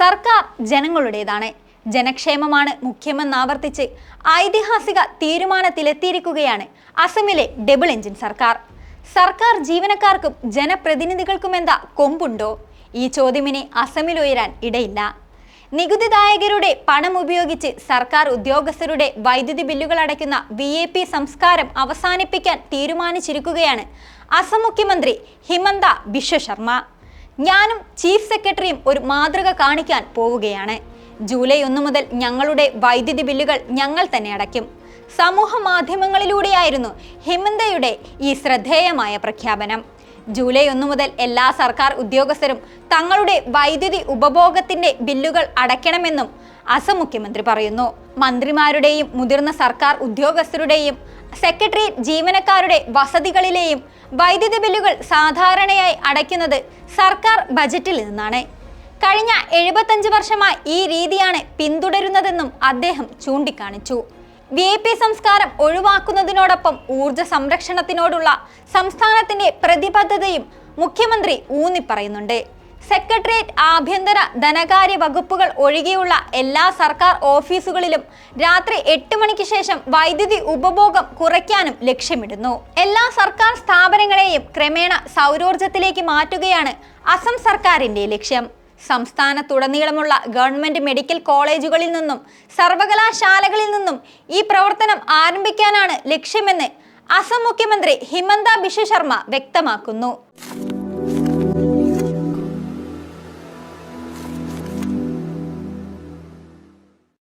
സർക്കാർ ജനങ്ങളുടേതാണ്. ജനക്ഷേമമാണ് മുഖ്യമെന്നാവർത്തിച്ച് ഐതിഹാസിക തീരുമാനത്തിലെത്തിയിരിക്കുകയാണ് അസമിലെ ഡബിൾ എഞ്ചിൻ സർക്കാർ. സർക്കാർ ജീവനക്കാർക്കും ജനപ്രതിനിധികൾക്കും എന്താ കൊമ്പുണ്ടോ? ഈ ചോദ്യമിനി അസമിലുയരാൻ ഇടയില്ല. നികുതിദായകരുടെ പണം ഉപയോഗിച്ച് സർക്കാർ ഉദ്യോഗസ്ഥരുടെ വൈദ്യുതി ബില്ലുകൾ അടയ്ക്കുന്ന വി എ പി സംസ്കാരം അവസാനിപ്പിക്കാൻ തീരുമാനിച്ചിരിക്കുകയാണ് അസം മുഖ്യമന്ത്രി ഹിമന്ത ബിശ്വ ശർമ്മ ഞാനും ചീഫ് സെക്രട്ടറിയും ഒരു മാതൃക കാണിക്കാൻ പോവുകയാണ് ജൂലൈ ഒന്ന് മുതൽ ഞങ്ങളുടെ വൈദ്യുതി ബില്ലുകൾ ഞങ്ങൾ തന്നെ അടയ്ക്കും. സമൂഹ മാധ്യമങ്ങളിലൂടെയായിരുന്നു ഹിമന്തയുടെ ഈ ശ്രദ്ധേയമായ പ്രഖ്യാപനം. ജൂലൈ ഒന്നു മുതൽ എല്ലാ സർക്കാർ ഉദ്യോഗസ്ഥരും തങ്ങളുടെ വൈദ്യുതി ഉപഭോഗത്തിന്റെ ബില്ലുകൾ അടയ്ക്കണമെന്നും അസം മുഖ്യമന്ത്രി പറയുന്നു. മന്ത്രിമാരുടെയും മുതിർന്ന സർക്കാർ ഉദ്യോഗസ്ഥരുടെയും സെക്രട്ടേറിയറ്റ് ജീവനക്കാരുടെ വസതികളിലെയും വൈദ്യുതി ബില്ലുകൾ സാധാരണയായി അടയ്ക്കുന്നത് സർക്കാർ ബജറ്റിൽ നിന്നാണ്. കഴിഞ്ഞ എഴുപത്തഞ്ച് വർഷമായി ഈ രീതിയാണ് പിന്തുടരുന്നതെന്നും അദ്ദേഹം ചൂണ്ടിക്കാണിച്ചു. വി പി സംസ്കാരം ഒഴിവാക്കുന്നതിനോടൊപ്പം ഊർജ സംരക്ഷണത്തിനോടുള്ള സംസ്ഥാനത്തിന്റെ പ്രതിബദ്ധതയും മുഖ്യമന്ത്രി ഊന്നിപ്പറയുന്നുണ്ട് സെക്രട്ടേറിയറ്റ് ആഭ്യന്തര ധനകാര്യ വകുപ്പുകൾ ഒഴികെയുള്ള എല്ലാ സർക്കാർ ഓഫീസുകളിലും രാത്രി എട്ട് മണിക്ക് ശേഷം വൈദ്യുതി ഉപഭോഗം കുറയ്ക്കാനും ലക്ഷ്യമിടുന്നു. എല്ലാ സർക്കാർ സ്ഥാപനങ്ങളെയും ക്രമേണ സൗരോർജത്തിലേക്ക് മാറ്റുകയാണ് അസം സർക്കാരിന്റെ ലക്ഷ്യം. സംസ്ഥാനത്തുടനീളമുള്ള ഗവൺമെന്റ് മെഡിക്കൽ കോളേജുകളിൽ നിന്നും സർവകലാശാലകളിൽ നിന്നും ഈ പ്രവർത്തനം ആരംഭിക്കാനാണ് ലക്ഷ്യമെന്ന് അസം മുഖ്യമന്ത്രി ഹിമന്ത ബിശ്വ ശർമ്മ വ്യക്തമാക്കുന്നു.